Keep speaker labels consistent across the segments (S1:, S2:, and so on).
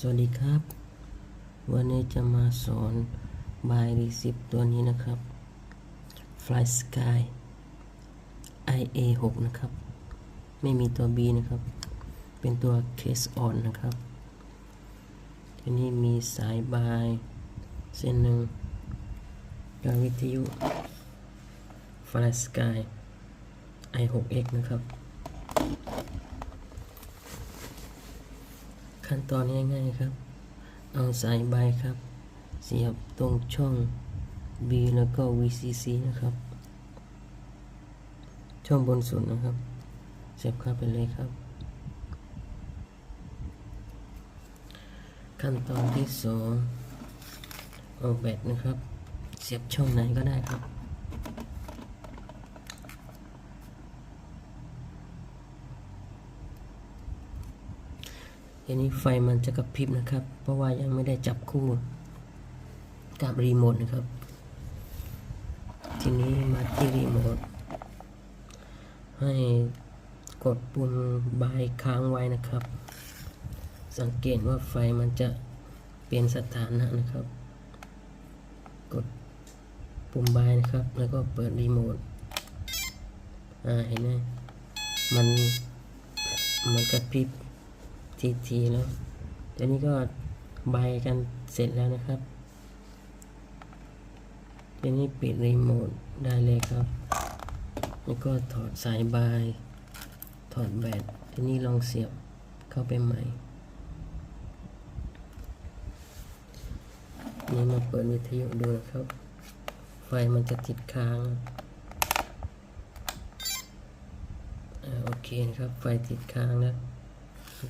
S1: สวัสดีครับ วันนี้จะมาสอนบายรีซิปตัวนี้นะครับ Fly Sky IA 6นะครับ ไม่มีตัว B นะครับ เป็นตัว Case On นะครับ ทีนี้มีสายบายเส้นหนึ่งกับวิทยุ Fly Sky i6x นะครับ ขั้นตอนง่ายๆครับ เอาสายใบครับ เสียบตรงช่อง B แล้วก็ VCC นะครับ ช่องบนสุดนะครับ เสียบเข้าไปเลยครับ ขั้นตอนที่สองเอาแบตนะครับ เสียบช่องไหนก็ได้ครับ ทีนี้ไฟมันจะกระพริบนะครับ เพราะว่ายังไม่ได้จับคู่กับรีโมทนะครับ ทีนี้มาที่รีโมทให้กดปุ่มบายค้างไว้นะครับ สังเกตว่าไฟมันจะเปลี่ยนสถานะนะครับ กดปุ่มบายนะครับ แล้วก็เปิดรีโมทอ่าเห็นไหมมันมันกระพริบ ทีทีแล้วตอนนี้ก็ใบกันเสร็จแล้วนะครับทีนี้ปิดรีโมทได้เลยครับแล้วก็ถอดสายบาย ถอดแบตทีนี้ลองเสียบเข้าไปใหม่ นี่มาเปิดวิทยุดูนะครับ ไฟมันจะติดค้างอ่าโอเคนะครับ ไฟติดค้างแล้ว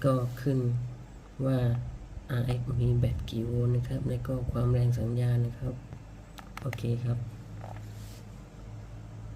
S1: ก็ขึ้นว่า RX มีแบตกี่โวลต์นะครับ แล้วก็ความแรงสัญญาณนะครับ โอเคครับ